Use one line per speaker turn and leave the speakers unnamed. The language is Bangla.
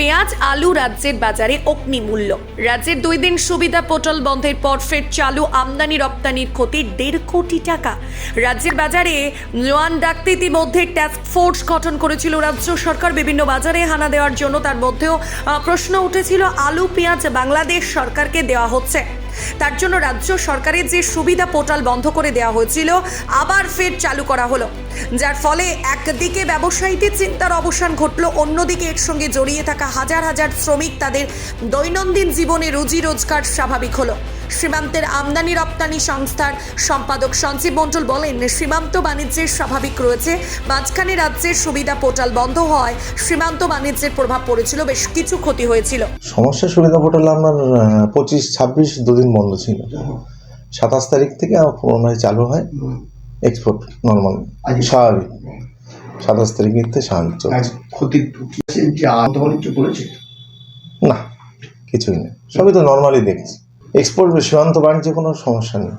পেঁয়াজ, আলু রাজ্যের বাজারে অগ্নিমূল্য। রাজ্যের দুই দিন সুবিধা পোর্টাল বন্ধের পর ফের চালু আমদানি রপ্তানির ক্ষতি দেড় কোটি টাকা। রাজ্যের বাজারে জোয়ান ডাকতে ইতিমধ্যে টাস্ক ফোর্স গঠন করেছিল রাজ্য সরকার। বিভিন্ন বাজারে হানা দেওয়ার জন্য তার মধ্যেও প্রশ্ন উঠেছিল, আলু, পেঁয়াজ বাংলাদেশ সরকারকে দেওয়া হচ্ছে। তার জন্য রাজ্য সরকারের যে সুবিধা পোর্টাল বন্ধ করে দেওয়া হয়েছিল, আবার ফের চালু করা হলো। যার ফলে একদিকে ব্যবসায়ীদের চিন্তার অবসান ঘটলো, অন্যদিকে এর সঙ্গে জড়িয়ে থাকা হাজার হাজার শ্রমিক তাদের দৈনন্দিন জীবনে রুজি রোজগার স্বাভাবিক হলো। সীমান্তের আমদানি রপ্তানি সংস্থার সম্পাদক সঞ্জীব মণ্ডল বলেন সীমান্ত বাণিজ্যের স্বাভাবিক রয়েছে। মাঝখানে রাজ্যের সুবিধা পোর্টাল বন্ধ হওয়ায় সীমান্ত বাণিজ্যের প্রভাব পড়েছিল বেশ কিছু ক্ষতি হয়েছিল।
সমস্যা সুবিধা পোর্টাল আপনার পঁচিশ ছাব্বিশ দুদিন বন্ধ ছিল। সাতাশ তারিখ থেকে আবার পুনরায় চালু হয়। এক্সপোর্ট নর্মাল স্বাভাবিক। সাতাশ তারিখ থেকে স্বাভাবিক
আজ
চলছে
ক্ষতি যে আহত কিছু বলেছে?
না, কিছুই নেই সবই তো নর্মালি দেখেছি। এক্সপোর্ট সীমান্ত বাণিজ্যে কোনো সমস্যা নেই।